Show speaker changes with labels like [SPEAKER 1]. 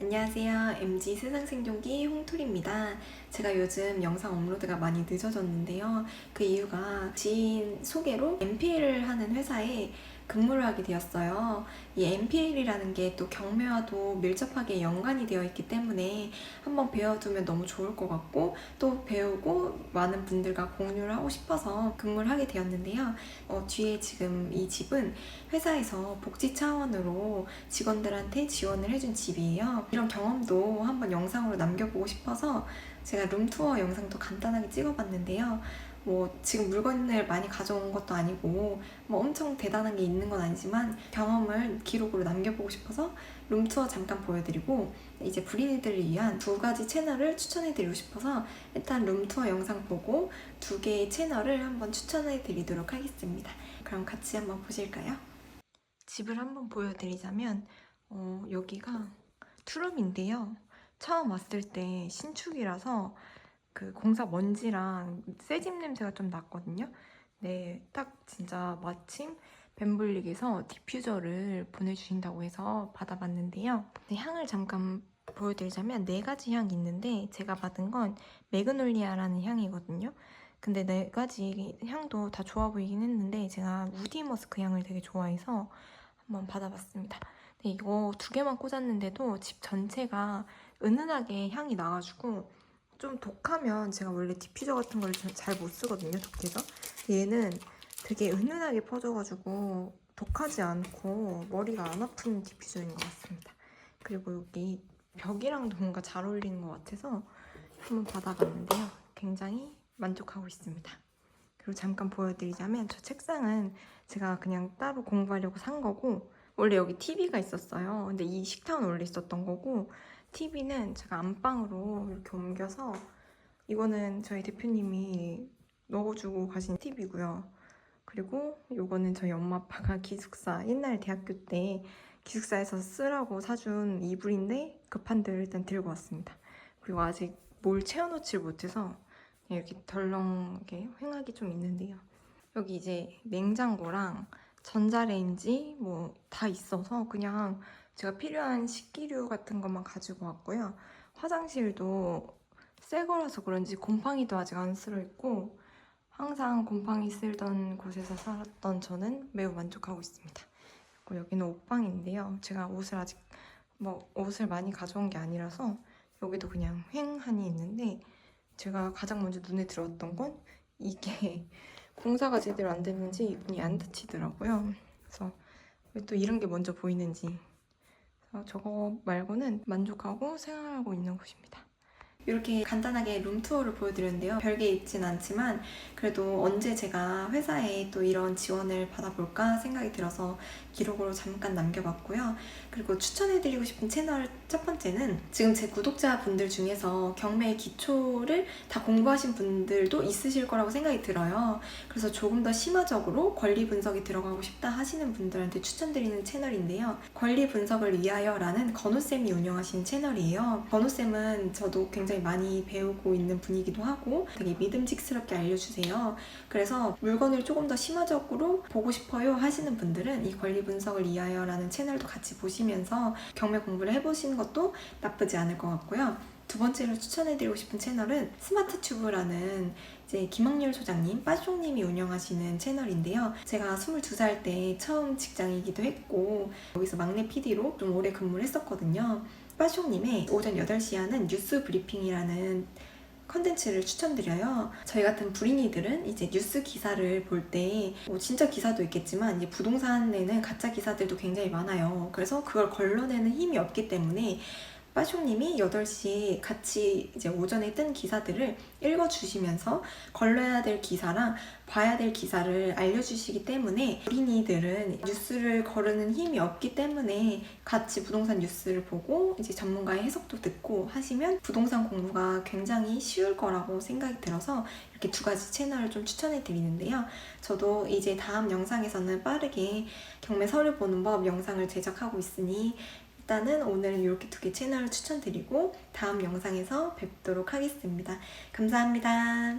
[SPEAKER 1] 안녕하세요. MG 세상생존기 홍툴입니다. 제가 요즘 영상 업로드가 많이 늦어졌는데요. 그 이유가 지인 소개로 MPL을 하는 회사에 근무를 하게 되었어요. 이 MPL이라는 게 또 경매와도 밀접하게 연관이 되어 있기 때문에 한번 배워두면 너무 좋을 것 같고 또 배우고 많은 분들과 공유를 하고 싶어서 근무를 하게 되었는데요. 어, 뒤에 지금 이 집은 회사에서 복지 차원으로 직원들한테 지원을 해준 집이에요. 이런 경험도 한번 영상으로 남겨보고 싶어서 제가 룸투어 영상도 간단하게 찍어봤는데요. 뭐 지금 물건을 많이 가져온 것도 아니고 뭐 엄청 대단한 게 있는 건 아니지만 경험을 기록으로 남겨보고 싶어서 룸투어 잠깐 보여드리고 이제 불인이들을 위한 두 가지 채널을 추천해드리고 싶어서 일단 룸투어 영상 보고 두 개의 채널을 한번 추천해드리도록 하겠습니다. 그럼 같이 한번 보실까요? 집을 한번 보여드리자면 어, 여기가 투룸인데요. 처음 왔을 때 신축이라서 그 공사 먼지랑 새집 냄새가 좀 났거든요. 네, 딱 진짜 마침 벤블릭에서 디퓨저를 보내주신다고 해서 받아봤는데요. 네, 향을 잠깐 보여드리자면 네 가지 향이 있는데 제가 받은 건 매그놀리아라는 향이거든요. 근데 네 가지 향도 다 좋아 보이긴 했는데 제가 우디 머스크 향을 되게 좋아해서 한번 받아봤습니다. 근데 이거 두 개만 꽂았는데도 집 전체가 은은하게 향이 나가지고 좀 독하면 제가 원래 디퓨저 같은 걸 잘 못 쓰거든요, 독해서. 얘는 되게 은은하게 퍼져가지고 독하지 않고 머리가 안 아픈 디퓨저인 것 같습니다. 그리고 여기 벽이랑도 뭔가 잘 어울리는 것 같아서 한번 받아봤는데요. 굉장히 만족하고 있습니다. 그리고 잠깐 보여드리자면 저 책상은 제가 그냥 따로 공부하려고 산 거고 원래 여기 TV가 있었어요. 근데 이 식탁은 원래 있었던 거고 TV는 제가 안방으로 이렇게 옮겨서 이거는 저희 대표님이 넣어주고 가신 TV고요. 그리고 이거는 저희 엄마 아빠가 기숙사 옛날 대학교 때 기숙사에서 쓰라고 사준 이불인데 급한 대로 일단 들고 왔습니다. 그리고 아직 뭘 채워놓지를 못해서 이렇게 덜렁하게 횡하게 좀 있는데요. 여기 이제 냉장고랑 전자레인지 뭐 다 있어서 그냥 제가 필요한 식기류 같은 것만 가지고 왔고요. 화장실도 새 거라서 그런지 곰팡이도 아직 안 쓸어 있고 항상 곰팡이 쓸던 곳에서 살았던 저는 매우 만족하고 있습니다. 그리고 여기는 옷방인데요. 제가 옷을 아직 뭐 옷을 많이 가져온 게 아니라서 여기도 그냥 횡하니 있는데 제가 가장 먼저 눈에 들어왔던 건 이게 공사가 제대로 안 됐는지 문이 안 닫히더라고요. 그래서 왜 또 이런 게 먼저 보이는지 저거 말고는 만족하고 생활하고 있는 곳입니다. 이렇게 간단하게 룸투어를 보여드렸는데요. 별게 있진 않지만 그래도 언제 제가 회사에 또 이런 지원을 받아볼까 생각이 들어서 기록으로 잠깐 남겨봤고요. 그리고 추천해드리고 싶은 채널 첫 번째는 지금 제 구독자분들 중에서 경매 기초를 다 공부하신 분들도 있으실 거라고 생각이 들어요. 그래서 조금 더 심화적으로 권리 분석이 들어가고 싶다 하시는 분들한테 추천드리는 채널인데요. 권리 분석을 위하여라는 건우쌤이 운영하신 채널이에요. 건우쌤은 저도 굉장히 많이 배우고 있는 분이기도 하고 되게 믿음직스럽게 알려주세요. 그래서 물건을 조금 더 심화적으로 보고 싶어요 하시는 분들은 이 권리 분석을 위하여라는 채널도 같이 보시면서 경매 공부를 해보시는 것도 나쁘지 않을 것 같고요. 두 번째로 추천해드리고 싶은 채널은 스마트 튜브라는 이제 김학률 소장님, 빠숑님이 운영하시는 채널인데요. 제가 22살 때 처음 직장이기도 했고 여기서 막내 PD로 좀 오래 근무를 했었거든요. 빠숑님의 오전 8시 하는 뉴스 브리핑이라는 컨텐츠를 추천드려요. 저희 같은 불인이들은 이제 뉴스 기사를 볼때뭐 진짜 기사도 있겠지만 이제 부동산에는 가짜 기사들도 굉장히 많아요. 그래서 그걸 걸러내는 힘이 없기 때문에 빠쇼님이 8시에 같이 이제 오전에 뜬 기사들을 읽어주시면서 걸러야 될 기사랑 봐야 될 기사를 알려주시기 때문에 어린이들은 뉴스를 거르는 힘이 없기 때문에 같이 부동산 뉴스를 보고 이제 전문가의 해석도 듣고 하시면 부동산 공부가 굉장히 쉬울 거라고 생각이 들어서 이렇게 두 가지 채널을 좀 추천해 드리는데요. 저도 이제 다음 영상에서는 빠르게 경매 서류 보는 법 영상을 제작하고 있으니 일단은 오늘은 이렇게 두 개 채널을 추천드리고 다음 영상에서 뵙도록 하겠습니다. 감사합니다.